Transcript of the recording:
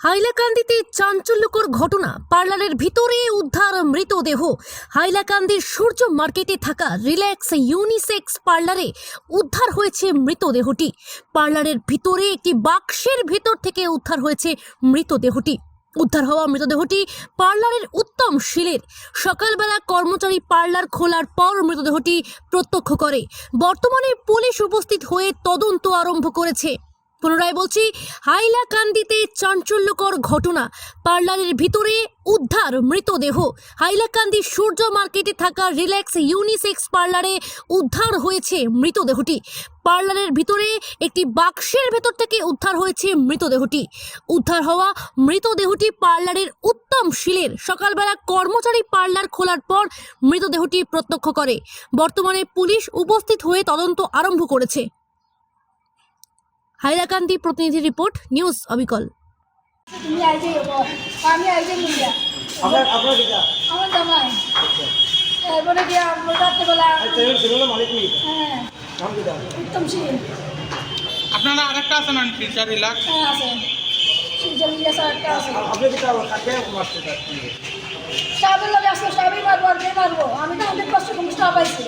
হাইলাকান্দিতে চাঞ্চল্যকর ঘটনা। পার্লারের ভিতরে উদ্ধার মৃতদেহ। হাইলাকান্দির সূর্য মার্কেটে থাকা রিল্যাক্স ইউনিসেক্স পার্লারে উদ্ধার হয়েছে মৃতদেহটি। পার্লারের ভিতরে একটি বাক্সের ভিতর থেকে উদ্ধার হয়েছে মৃতদেহটি। উদ্ধার হওয়া মৃতদেহটি পার্লারের উত্তম শিলের। সকালবেলা কর্মচারী পার্লার খোলার পর মৃতদেহটি প্রত্যক্ষ করে। বর্তমানে পুলিশ উপস্থিত হয়ে তদন্ত আরম্ভ করেছে। পুনরায় বলছি, হাইলাকান্দিতে চাঞ্চল্যকর ঘটনা। পার্লারের ভিতরে উদ্ধার মৃতদেহ। হাইলাকান্দি সূর্য মার্কেটে থাকা রিল্যাক্স ইউনিসেক্স পার্লারে উদ্ধার হয়েছে মৃতদেহটি। পার্লারের ভিতরে একটি বাক্সের ভেতর থেকে উদ্ধার হয়েছে মৃতদেহটি। উদ্ধার হওয়া মৃতদেহটি পার্লারের উত্তম শিলের সকালবেলা কর্মচারী পার্লার খোলার পর মৃতদেহটি প্রত্যক্ষ করে। বর্তমানে পুলিশ উপস্থিত হয়ে তদন্ত আরম্ভ করেছে। হাইলাকান্দি প্রতিনিধি রিপোর্ট নিউজ অবিকল। তুমি আইজে আমি আইজে মুন্ডা আপনার আপনার কিটা আমার জামাই। এরপরে গিয়া রাত্রেবেলা আচ্ছা মালিক নেই হ্যাঁ। উত্তম সিং। আপনারা আরেকটা আছেন হ্যাঁ আছে। স্যার একটা আছে। আপনি কিটা কাকে মারতে চাচ্ছেন? সাহেবের লগে আসলে সাহেবই মারবো আর মারবো। আমি তো অনেক কষ্ট করে স্টাফ আইছি।